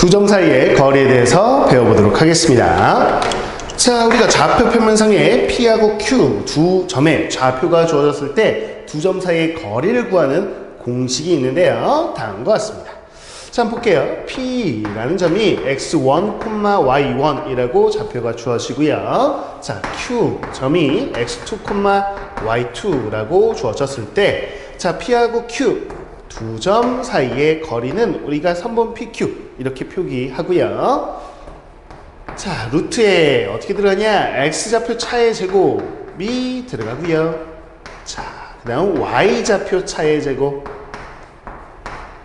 두 점 사이의 거리에 대해서 배워보도록 하겠습니다. 자, 우리가 좌표 표면상에 P하고 Q 두 점의 좌표가 주어졌을 때 두 점 사이의 거리를 구하는 공식이 있는데요. 다음과 같습니다. 자, 한번 볼게요. P라는 점이 x1, y1이라고 좌표가 주어지고요. 자, Q 점이 x2, y2라고 주어졌을 때, 자, P하고 Q 두 점 사이의 거리는 우리가 선분 PQ 이렇게 표기하고요. 자, 루트에 어떻게 들어가냐? x좌표 차의 제곱이 들어가고요. 자, 그 다음 y좌표 차의 제곱.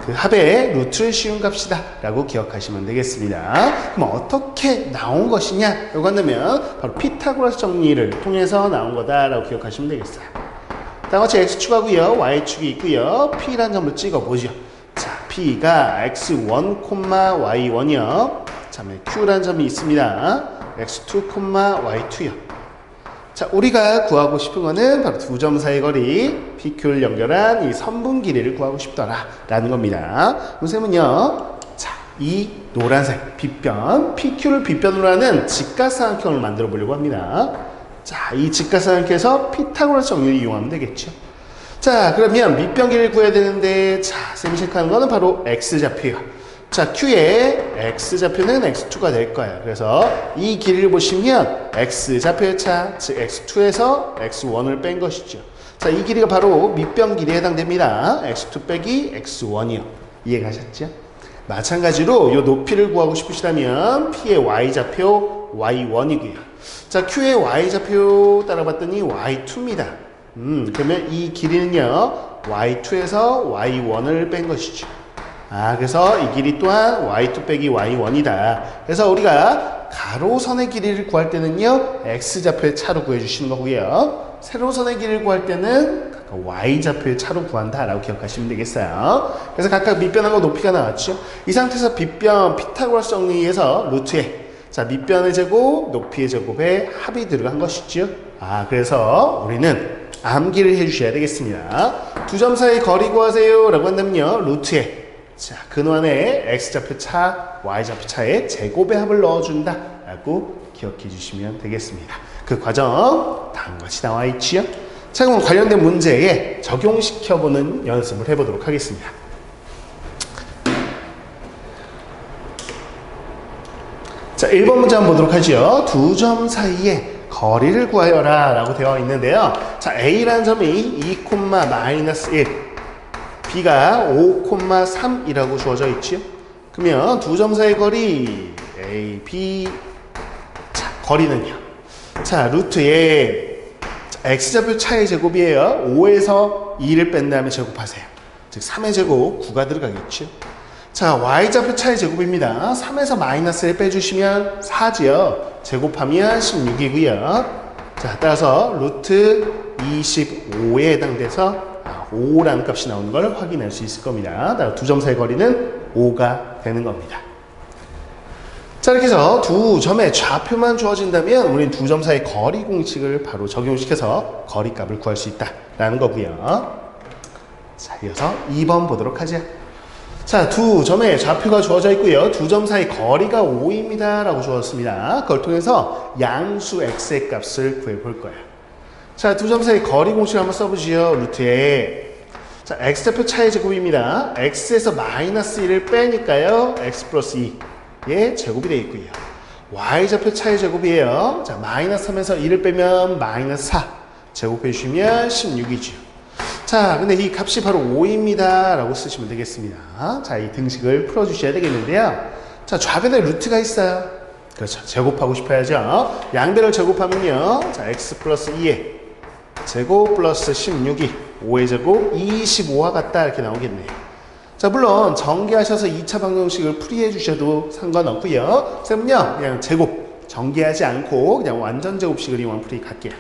그 합의 루트를 씌운 값이다 라고 기억하시면 되겠습니다. 그럼 어떻게 나온 것이냐? 라고 한다면 바로 피타고라스 정리를 통해서 나온 거다 라고 기억하시면 되겠어요. 다같이 x축 하고요 y축이 있고요 p라는 점을 찍어보죠. 자, p가 x1, y1이요. 자, q라는 점이 있습니다. x2, y2요. 자, 우리가 구하고 싶은 거는 바로 두 점 사이 거리, PQ를 연결한 이 선분 길이를 구하고 싶더라. 라는 겁니다. 선생님은요, 자, 이 노란색 빗변, PQ를 빗변으로 하는 직각삼각형을 만들어 보려고 합니다. 자, 이 직각삼각형에서 피타고라스 정리를 이용하면 되겠죠. 자, 그러면 밑변 길이를 구해야 되는데, 자, 쌤이 체크하는 거는 바로 X좌표예요. 자, Q의 X좌표는 X2가 될 거예요. 그래서 이 길이를 보시면 X좌표의 차, 즉 X2에서 X1을 뺀 것이죠. 자, 이 길이가 바로 밑변 길이에 해당됩니다. X2 빼기 X1이요. 이해가셨죠? 마찬가지로 이 높이를 구하고 싶으시다면 P의 Y좌표 Y1이고요. 자, Q의 Y좌표 따라봤더니 Y2입니다. 음, 그러면 이 길이는요, Y2에서 Y1을 뺀 것이죠. 아, 그래서 이 길이 또한 y2 빼기 y1이다. 그래서 우리가 가로선의 길이를 구할 때는요, x좌표의 차로 구해주시는 거고요. 세로선의 길이를 구할 때는 각각 y좌표의 차로 구한다라고 기억하시면 되겠어요. 그래서 각각 밑변하고 높이가 나왔죠. 이 상태에서 빗변 피타고라스 정리에서 루트에 자 밑변의 제곱, 높이의 제곱에 합이 들어간 것이죠. 아, 그래서 우리는 암기를 해주셔야 되겠습니다. 두 점 사이 거리 구하세요 라고 한다면요, 루트에 자, 근원에 x좌표 차, y좌표 차에 제곱의 합을 넣어준다 라고 기억해 주시면 되겠습니다. 그 과정 다음 같이 나와 있지요. 자, 그럼 관련된 문제에 적용시켜보는 연습을 해보도록 하겠습니다. 자, 1번 문제 한번 보도록 하죠. 두 점 사이에 거리를 구하여라 라고 되어 있는데요. 자, A라는 점이 2, 마이너스 1 B가 5,3이라고 주어져 있지요. 그러면 두 점 사이 거리 A, B 자, 거리는요. 자, 루트에 x좌표 차의 제곱이에요. 5에서 2를 뺀 다음에 제곱하세요. 즉 3의 제곱 9가 들어가겠죠. 자, y좌표 차의 제곱입니다. 3에서 마이너스를 빼주시면 4지요. 제곱하면 16이고요. 자, 따라서 루트 25에 해당돼서 5라는 값이 나오는 걸 확인할 수 있을 겁니다. 두점 사이 거리는 5가 되는 겁니다. 자 이렇게 해서 두 점의 좌표만 주어진다면 우리는 두 점 사이 거리 공식을 바로 적용시켜서 거리값을 구할 수 있다라는 거고요. 자 이어서 2번 보도록 하죠. 자, 두 점의 좌표가 주어져 있고요. 두 점 사이 거리가 5입니다. 라고 주었습니다. 그걸 통해서 양수 x의 값을 구해볼 거예요. 자, 두 점 사이 거리 공식을 한번 써보지요. 루트에. 자, x좌표 차의 제곱입니다. x에서 마이너스 1을 빼니까요. x 플러스 2의 제곱이 되어 있고요. y좌표 차의 제곱이에요. 자, 마이너스 3에서 1을 빼면 마이너스 4. 제곱해 주시면 16이죠. 자, 근데 이 값이 바로 5입니다. 라고 쓰시면 되겠습니다. 자, 이 등식을 풀어주셔야 되겠는데요. 자, 좌변에 루트가 있어요. 그렇죠. 제곱하고 싶어야죠. 양변을 제곱하면요. 자, x 플러스 2에 제곱 플러스 16이 5의 제곱 25와 같다 이렇게 나오겠네요. 자 물론 전개하셔서 2차 방정식을 풀이해 주셔도 상관없고요. 쌤은요 그냥 제곱 전개하지 않고 그냥 완전 제곱식을 이용한 풀이 갈게요.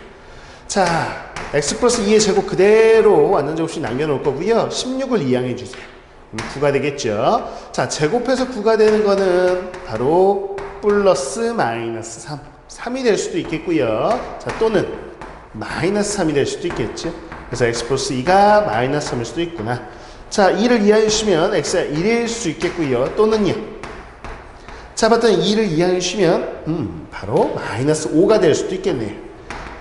자 x 플러스 2의 제곱 그대로 완전 제곱식 남겨놓을 거고요. 16을 이항해 주세요. 9가 되겠죠. 자 제곱해서 9가 되는 거는 바로 플러스 마이너스 3 3이 될 수도 있겠고요. 자 또는 마이너스 3이 될 수도 있겠죠. 그래서 x 플러스 2가 마이너스 3일 수도 있구나. 자, 2를 이해해 주시면 x가 1일 수 있겠고요. 또는요. 잡았던 2를 이해해 주시면 음, 바로 마이너스 5가 될 수도 있겠네요.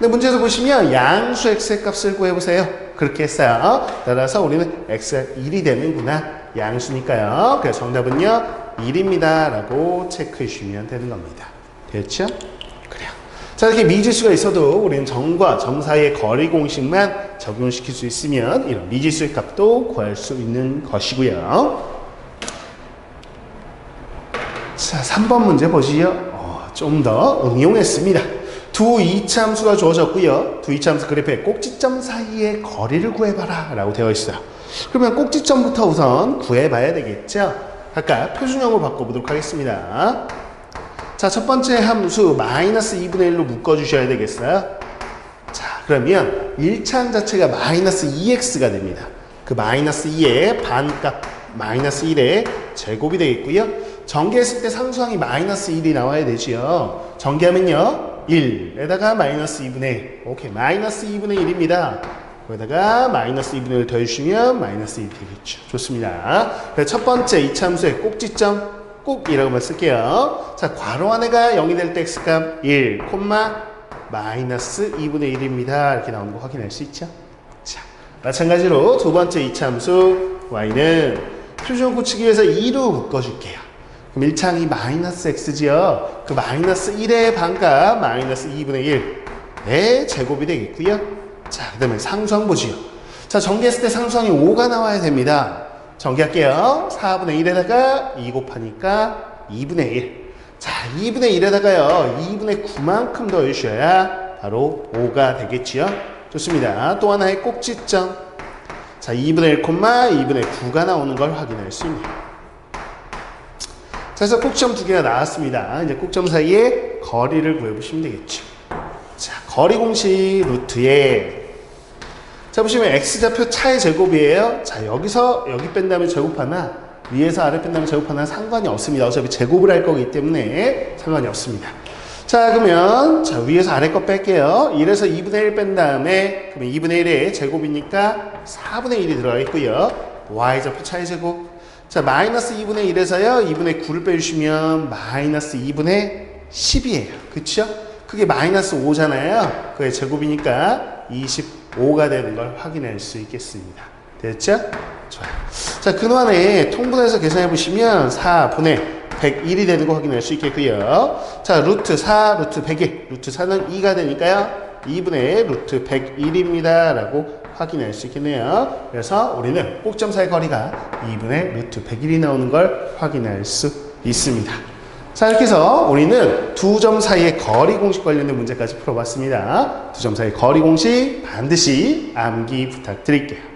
근데 문제에서 보시면 양수 x의 값을 구해보세요. 그렇게 했어요. 따라서 우리는 x가 1이 되는구나. 양수니까요. 그래서 정답은요. 1입니다. 라고 체크해 주시면 되는 겁니다. 됐죠? 그래요. 자, 이렇게 미지수가 있어도 우리는 점과 점 사이의 거리 공식만 적용시킬 수 있으면 이런 미지수의 값도 구할 수 있는 것이고요. 자, 3번 문제 보시죠. 어, 좀 더 응용했습니다. 두 이차함수가 주어졌고요. 두 이차함수 그래프의 꼭지점 사이의 거리를 구해봐라 라고 되어 있어요. 그러면 꼭지점부터 우선 구해봐야 되겠죠? 아까 표준형으로 바꿔보도록 하겠습니다. 자, 첫 번째 함수 마이너스 2분의 1로 묶어주셔야 되겠어요. 자, 그러면 1차항 자체가 마이너스 2x가 됩니다. 그 마이너스 2의 반값 마이너스 1의 제곱이 되겠고요. 전개했을 때 상수항이 마이너스 1이 나와야 되지요. 전개하면요. 1에다가 마이너스 2분의 1. 오케이. 마이너스 2분의 1입니다. 거기다가 마이너스 2분의 1 더해주시면 마이너스 1이 되겠죠. 좋습니다. 그래서 첫 번째 이차함수의 꼭지점 꼭이라고만 쓸게요. 자, 괄호 안에가 0이 될 때 x값 1, 콤마 마이너스 2분의 1입니다. 이렇게 나오는 거 확인할 수 있죠. 자, 마찬가지로 두 번째 이차함수 y는 표준 고치기 위해서 2로 묶어줄게요. 그럼 1창이 마이너스 x지요. 그 마이너스 1의 반값 마이너스 2분의 1의 제곱이 되겠고요. 자, 그 다음에 상수항 보지요. 자, 전개했을 때 상수항이 5가 나와야 됩니다. 전개할게요. 4분의 1에다가 2 곱하니까 2분의 1. 자, 2분의 1에다가요. 2분의 9만큼 더해주셔야 바로 5가 되겠지요. 좋습니다. 또 하나의 꼭지점. 자, 2분의 1, 2분의 9가 나오는 걸 확인할 수 있네요. 자, 그래서 꼭지점 두 개가 나왔습니다. 이제 꼭점 사이에 거리를 구해보시면 되겠죠. 자, 거리 공식 루트에 자, 보시면 x좌표 차의 제곱이에요. 자, 여기서 여기 뺀 다음에 제곱하나 위에서 아래 뺀 다음에 제곱하나 상관이 없습니다. 어차피 제곱을 할 거기 때문에 상관이 없습니다. 자, 그러면 자, 위에서 아래 거 뺄게요. 1에서 2분의 1 뺀 다음에 그러면 2분의 1에 제곱이니까 4분의 1이 들어가 있고요. y좌표 차의 제곱. 자, 마이너스 2분의 1에서요. 2분의 9를 빼주시면 마이너스 2분의 10이에요. 그쵸? 그게 마이너스 5잖아요. 그게 제곱이니까 25가 되는 걸 확인할 수 있겠습니다. 됐죠? 좋아요. 자, 근원에 통분해서 계산해 보시면 4분의 101이 되는 거 확인할 수 있겠고요. 자, 루트 4, 루트 101. 루트 4는 2가 되니까요. 2분의 루트 101입니다. 라고 확인할 수 있겠네요. 그래서 우리는 꼭점 사이 거리가 2분의 루트 101이 나오는 걸 확인할 수 있습니다. 자, 이렇게 해서 우리는 두 점 사이의 거리 공식 관련된 문제까지 풀어봤습니다. 두 점 사이의 거리 공식 반드시 암기 부탁드릴게요.